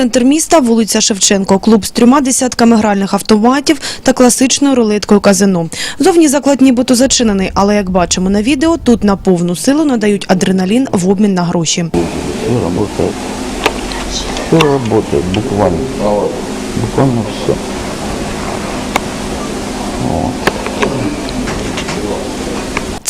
центр міста, вулиця Шевченко, клуб з трьома десятками гральних автоматів та класичною рулеткою казино. Зовні заклад нібито зачинений, але як бачимо на відео, тут на повну силу надають адреналін в обмін на гроші. Все работает. Все работает, буквально. Буквально все.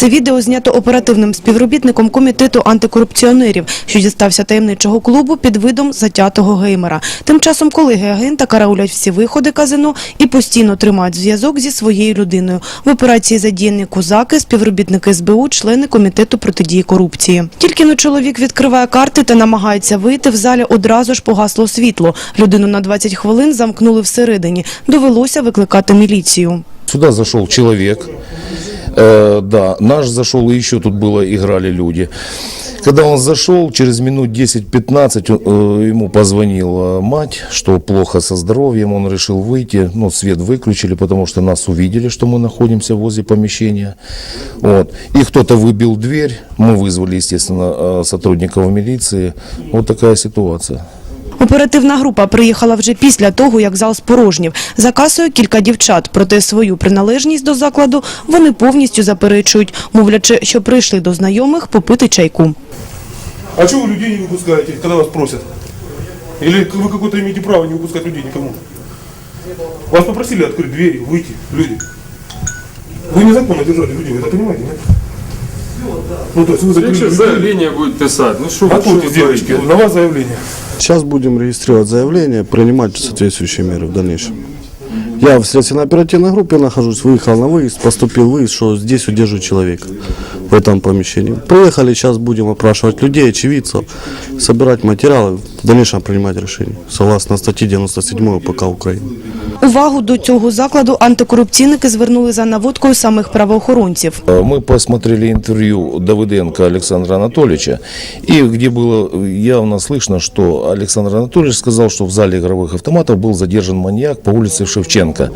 Це відео знято оперативним співробітником комітету антикорупціонерів, що дістався таємничого клубу під видом затятого геймера. Тим часом колеги агента караулять всі виходи казино і постійно тримають зв'язок зі своєю людиною. В операції задіяні козаки, співробітники СБУ, члени комітету протидії корупції. Тільки но чоловік відкриває карти та намагається вийти. В залі одразу ж погасло світло. Людину на 20 хвилин замкнули всередині. Довелося викликати міліцію. Сюда зашел человек, Э, да, наш зашел, и еще тут было, играли люди. Когда он зашел, через минут 10-15 э, ему позвонила мать, что плохо со здоровьем, он решил выйти, ну, свет выключили, потому что нас увидели, что мы находимся возле помещения. Вот. И кто-то выбил дверь, мы вызвали, естественно, э, сотрудников милиции. Вот такая ситуация. Оперативна група приїхала вже після того, як зал спорожнів. За касою кілька дівчат, проте свою приналежність до закладу вони повністю заперечують, мовлячи, що прийшли до знайомих попити чайку. А чего вы людей не выпускаете, когда вас просят? Или вы какое-то имеете право не выпускать людей никому? Вас попросили открыть двери, выйти, люди. Вы незаконно держали людей, вы это понимаете, нет? Ну, то есть вы закрыли Якщо людей. заявлення будуть писати, ну що ви Готовьте, що ви девочки, творите? на вас заявление. Сейчас будем регистрировать заявление, принимать соответствующие меры в дальнейшем. Я в следственно-оперативной группе нахожусь, выехал на выезд, поступил выезд, что здесь удерживает человек в этом помещении. Приехали, сейчас будем опрашивать людей, очевидцев, собирать материалы, в дальнейшем принимать решение, согласно статье 97 ПК Украины. Увагу до цього закладу антикорупційники звернули за наводкою самих правоохоронців. Э, Мы посмотрели интервью Давыденко Александра Анатольевича, и где было явно слышно, что Александр Анатольевич сказал, что в зале игровых автоматов был задержан маньяк по улице Шевченко.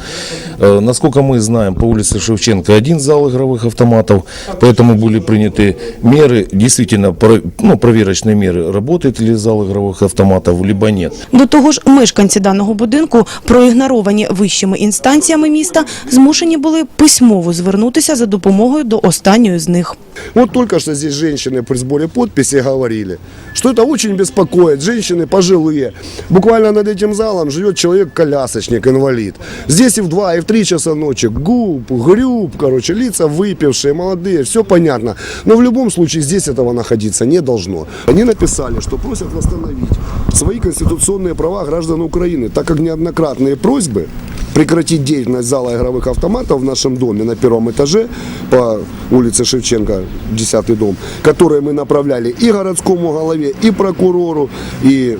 Э, Насколько мы знаем, по улице Шевченко один зал игровых автоматов, поэтому были приняты меры, действительно про- ну, проверочные меры, работает ли зал игровых автоматов, либо нет. До того ж, мешканці даного будинку, проігноровані вищими інстанціями міста, змушені були письмово звернутися за допомогою до останньої з них. Вот только что здесь женщины при сборе подписи говорили, что это очень беспокоит. Женщины пожилые. Буквально над этим залом живет человек-колясочник, инвалид. Здесь и в 2, и в 3 часа ночи губ, грюб, короче, лица выпившие, молодые, все понятно. Но в любом случае здесь этого находиться не должно. Они написали, что просят восстановить свои конституционные права граждан Украины, так как неоднократные просьбы прекратить деятельность зала игровых автоматов в нашем доме на первом этаже по улице Шевченко, 10 дом, которые мы направляли и городскому голове, и прокурору, и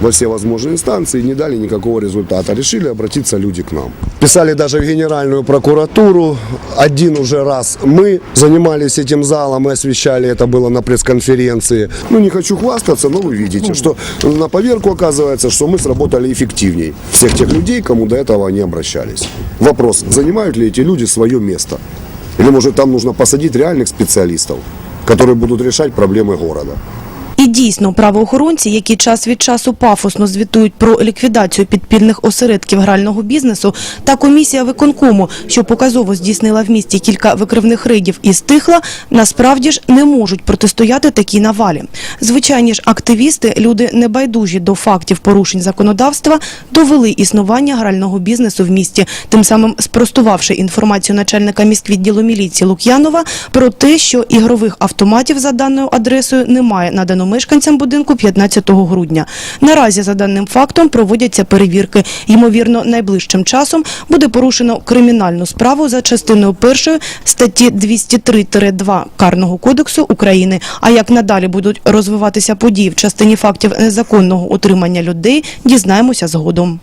во все возможные инстанции, не дали никакого результата. Решили обратиться люди к нам. Писали даже в Генеральную прокуратуру. Один уже раз мы занимались этим залом и освещали это было на пресс-конференции. Ну, не хочу хвастаться, но вы видите, что на поверку оказывается, что мы сработали эффективней всех тех людей, кому до этого они обращались. Вопрос, занимают ли эти люди свое место? Или, может, там нужно посадить реальных специалистов, которые будут решать проблемы города? І дійсно, правоохоронці, які час від часу пафосно звітують про ліквідацію підпільних осередків грального бізнесу, та комісія виконкому, що показово здійснила в місті кілька викривних рейдів і стихла, насправді ж не можуть протистояти такій навалі. Звичайні ж активісти, люди небайдужі до фактів порушень законодавства, довели існування грального бізнесу в місті, тим самим спростувавши інформацію начальника міськвідділу міліції Лук'янова про те, що ігрових автоматів за даною адресою немає надано мешканцям будинку 15 грудня. Наразі за даним фактом проводяться перевірки. Ймовірно, найближчим часом буде порушено кримінальну справу за частиною першої статті 203-2 Карного кодексу України. А як надалі будуть розвиватися події в частині фактів незаконного утримання людей, дізнаємося згодом.